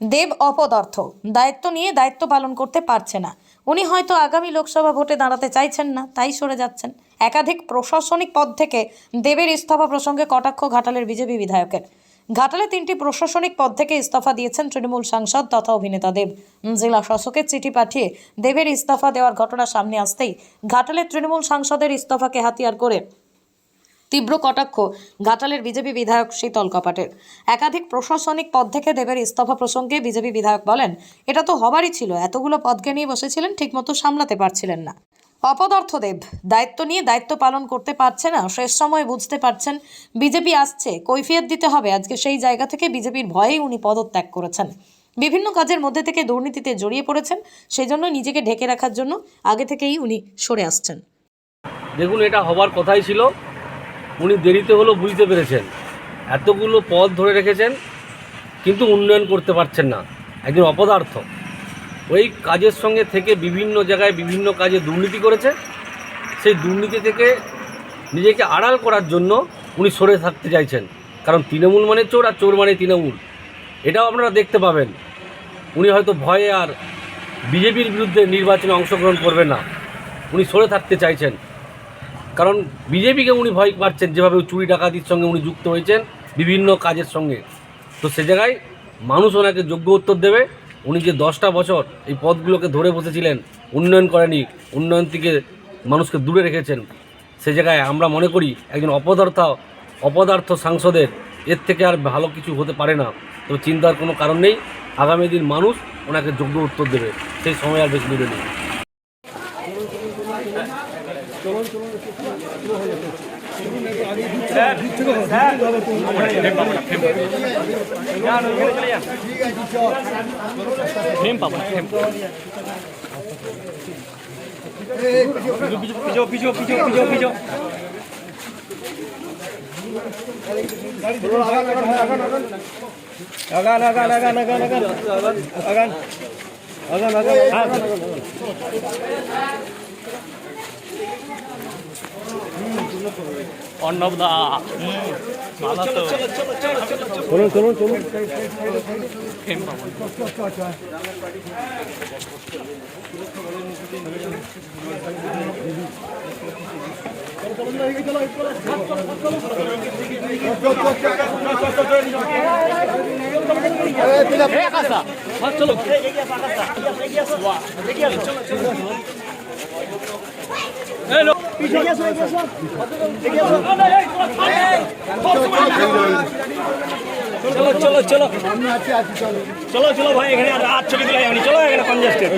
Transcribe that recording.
দেব অপদার্থ। দায়িত্ব নিয়ে দায়িত্ব পালন করতে পারছে না। উনি হয়তো আগামী লোকসভা ভোটে দাঁড়াতে চাইছেন না, তাই সরে যাচ্ছেন। একাধিক প্রশাসনিক পদ থেকে দেবের ইস্তফা প্রসঙ্গে কটাক্ষ ঘাটালের বিজেপি বিধায়কের। ঘাটালে তিনটি প্রশাসনিক পদ থেকে ইস্তফা দিয়েছেন তৃণমূল সাংসদ তথা অভিনেতা দেব। জেলা শাসকের চিঠি পাঠিয়ে দেবের ইস্তফা দেওয়ার ঘটনা সামনে আসতেই ঘাটালের তৃণমূল সাংসদের ইস্তফাকে হাতিয়ার করে তীব্র কটাক্ষ ঘাটালের বিজেপি বিধায়ক শীতল কপাটের। একাধিক প্রশাসনিক পদ থেকে দেবের ইস্তফা প্রসঙ্গে বিজেপি বিধায়ক বলেন, এটা তো হবারই ছিল, এতগুলো পদকে নিয়ে বসেছিলেন, ঠিকমতো সামলাতে পারছিলেন না। অপদার্থ দেব, দায়িত্ব নিয়ে দায়িত্ব পালন করতে পারছে না, শেষ সময় বুঝতে পারছেন, বিজেপি আসছে, কৈফিয়ত দিতে হবে, আজকে সেই জায়গা থেকে বিজেপির ভয়েই উনি পদত্যাগ করেছেন। বিভিন্ন কাজের মধ্যে থেকে দুর্নীতিতে জড়িয়ে পড়েছেন, সেজন্য নিজেকে ঢেকে রাখার জন্য আগে থেকেই উনি সরে আসছেন। দেখুন, এটা হবার কথাই ছিল। উনি দেরিতে হলেও বুঝতে পেরেছেন। এতগুলো পদ ধরে রেখেছেন, কিন্তু উন্নয়ন করতে পারছেন না। একজন অপদার্থ। ওই কাজের সঙ্গে থেকে বিভিন্ন জায়গায় বিভিন্ন কাজে দুর্নীতি করেছে। সেই দুর্নীতি থেকে নিজেকে আড়াল করার জন্য উনি সরে থাকতে চাইছেন। কারণ তৃণমূল মানে চোর আর চোর মানে তৃণমূল। এটাও আপনারা দেখতে পাবেন। উনি হয়তো ভয়ে আর বিজেপির বিরুদ্ধে নির্বাচনে অংশগ্রহণ করবেন না। উনি সরে থাকতে চাইছেন। কারণ বিজেপিকে উনি ভয় পাচ্ছেন যেভাবে চুরি ডাকাতির সঙ্গে উনি যুক্ত হয়েছেন বিভিন্ন কাজের সঙ্গে। তো সে জায়গায় মানুষ ওনাকে যোগ্য উত্তর দেবে। উনি যে দশটা বছর এই পদগুলোকে ধরে বসেছিলেন, উন্নয়ন করেনি, উন্নয়ন থেকে মানুষকে দূরে রেখেছেন, সে জায়গায় আমরা মনে করি একজন অপদার্থ অপদার্থ সাংসদের, এর থেকে আর ভালো কিছু হতে পারে না। তো চিন্তার কোনো কারণ নেই। আগামী দিন মানুষ ওনাকে যোগ্য উত্তর দেবে। সেই সময় আর বেশি দূরে নেই। আগান আগান আগান আগান আগান আগান আগান আগান অর্ণব অর্ণবদা চলুন চলুন চলুন। চলো চলো। চলো চলো চলো। চলো চলো ভাই এখানে আর ছবি দিলাই আমি চলো এখানে কনজাস্টেড